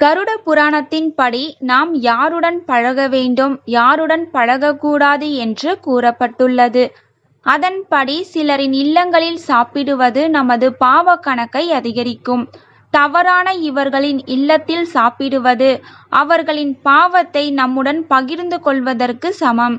கருட புராணத்தின்படி நாம் யாருடன் பழக வேண்டும் யாருடன் பழகக்கூடாது என்று கூறப்பட்டுள்ளது. அதன்படி சிலரின் இல்லங்களில் சாப்பிடுவது நமது பாவ கணக்கை அதிகரிக்கும். தவறான இவர்களின் இல்லத்தில் சாப்பிடுவது அவர்களின் பாவத்தை நம்முடன் பகிர்ந்து கொள்வதற்கு சமம்.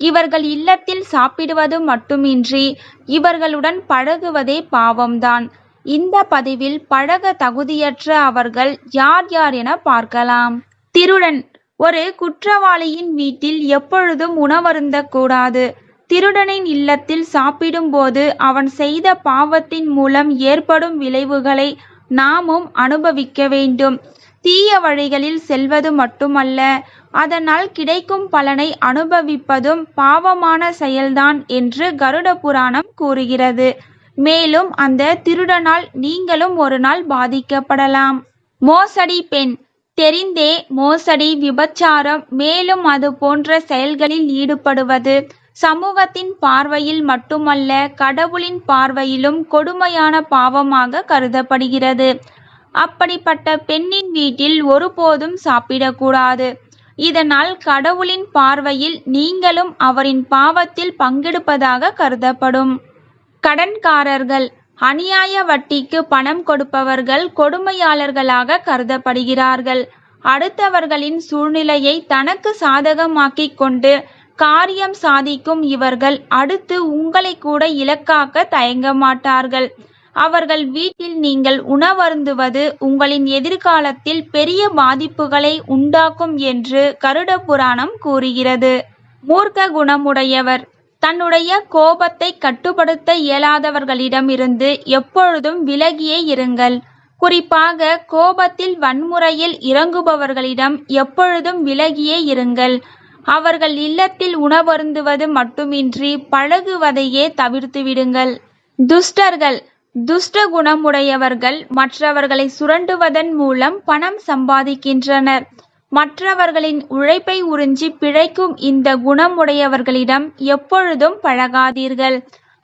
இவர்கள் இல்லத்தில் சாப்பிடுவது மட்டுமின்றி இவர்களுடன் பழகுவதே பாவம்தான். இந்த பதிவில் பழக தகுதியற்ற அவர்கள் யார் யார் என பார்க்கலாம். திருடன் ஒரு குற்றவாளியின் வீட்டில் எப்பொழுதும் உணவருந்த கூடாது. திருடனின் இல்லத்தில் சாப்பிடும்போது அவன் செய்த பாவத்தின் மூலம் ஏற்படும் விளைவுகளை நாமும் அனுபவிக்க வேண்டும். தீய வழிகளில் செல்வது மட்டுமல்ல அதனால் கிடைக்கும் பலனை அனுபவிப்பதும் பாவமான செயல்தான் என்று கருட புராணம் கூறுகிறது. மேலும் அந்த திருடனால் நீங்களும் ஒரு நாள் பாதிக்கப்படலாம். மோசடி பெண். தெரிந்தே மோசடி விபச்சாரம் மேலும் அது போன்ற செயல்களில் ஈடுபடுவது சமூகத்தின் பார்வையில் மட்டுமல்ல கடவுளின் பார்வையிலும் கொடுமையான பாவமாக கருதப்படுகிறது. அப்படிப்பட்ட பெண்ணின் வீட்டில் ஒருபோதும் சாப்பிடக்கூடாது. இதனால் கடவுளின் பார்வையில் நீங்களும் அவரின் பாவத்தில் பங்கெடுப்பதாக கருதப்படும். கடன்காரர்கள் அநியாய வட்டிக்கு பணம் கொடுப்பவர்கள் கொடுமையாளர்களாக கருதப்படுகிறார்கள். அடுத்தவர்களின் சூழ்நிலையை தனக்கு சாதகமாக்கிக் கொண்டு காரியம் சாதிக்கும் இவர்கள் அடுத்து உங்களை கூட இலக்காக்க தயங்க மாட்டார்கள். அவர்கள் வீட்டில் நீங்கள் உணவருந்துவது உங்களின் எதிர்காலத்தில் பெரிய பாதிப்புகளை உண்டாக்கும் என்று கருட புராணம் கூறுகிறது. மூர்க்க குணமுடையவர் தன்னுடைய கோபத்தை கட்டுப்படுத்த இயலாதவர்களிடமிருந்து எப்பொழுதும் விலகியே இருங்கள். குறிப்பாக கோபத்தில் வன்முறையில் இறங்குபவர்களிடம் எப்பொழுதும் விலகியே இருங்கள். அவர்கள் இல்லத்தில் உணவருந்துவது மட்டுமின்றி பழகுவதையே தவிர்த்து விடுங்கள். துஷ்டர்கள் துஷ்ட குணமுடையவர்கள் மற்றவர்களை சுரண்டுவதன் மூலம் பணம் சம்பாதிக்கின்றனர். மற்றவர்களின் உழைப்பை உறிஞ்சி பிழைக்கும் இந்த குணமுடையவர்களிடம் எப்பொழுதும் பழகாதீர்கள்.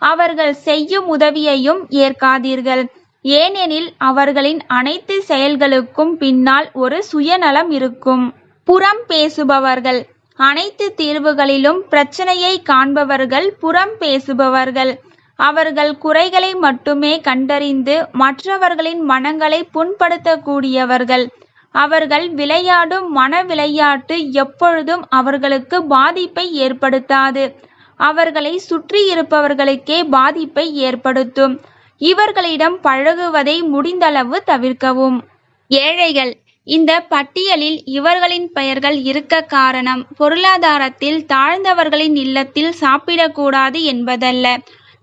அவர்கள் செய்யும் உதவியையும் ஏற்காதீர்கள். ஏனெனில் அவர்களின் அனைத்து செயல்களுக்கும் பின்னால் ஒரு சுயநலம் இருக்கும். புறம் பேசுபவர்கள். அனைத்து தீர்வுகளிலும் பிரச்சனையை காண்பவர்கள் புறம் பேசுபவர்கள். அவர்கள் குறைகளை மட்டுமே கண்டறிந்து மற்றவர்களின் மனங்களை புண்படுத்தக்கூடியவர்கள். அவர்கள் விளையாடும் மன விளையாட்டு எப்பொழுதும் அவர்களுக்கு பாதிப்பை ஏற்படுத்தாது. அவர்களை சுற்றி இருப்பவர்களுக்கே பாதிப்பை ஏற்படுத்தும். இவர்களிடம் பழகுவதை முடிந்தளவு தவிர்க்கவும். ஏழைகள் இந்த பட்டியலில் இவர்களின் பெயர்கள் இருக்க காரணம் பொருளாதாரத்தில் தாழ்ந்தவர்களின் இல்லத்தில் சாப்பிடக்கூடாது என்பதல்ல.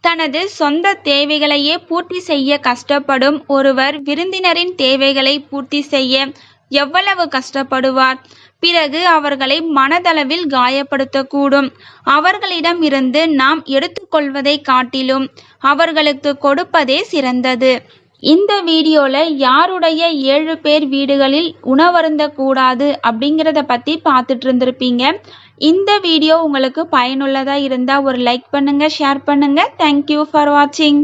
தனது சொந்த தேவைகளையே பூர்த்தி செய்ய கஷ்டப்படும் ஒருவர் விருந்தினரின் தேவைகளை பூர்த்தி செய்ய எவ்வளவு கஷ்டப்படுவார்? பிறகு அவர்களை மனதளவில் காயப்படுத்தக்கூடும். அவர்களிடம் இருந்து நாம் எடுத்துக்கொள்வதை காட்டிலும் அவர்களுக்கு கொடுப்பதே சிறந்தது. இந்த வீடியோல யாருடைய ஏழு பேர் வீடுகளில் உணவருந்தக்கூடாது அப்படிங்கிறத பத்தி பார்த்துட்டு இருந்திருப்பீங்க இந்த வீடியோ உங்களுக்கு பயனுள்ளதா இருந்தா ஒரு லைக் பண்ணுங்க ஷேர் பண்ணுங்க. தேங்க்யூ ஃபார் வாட்சிங்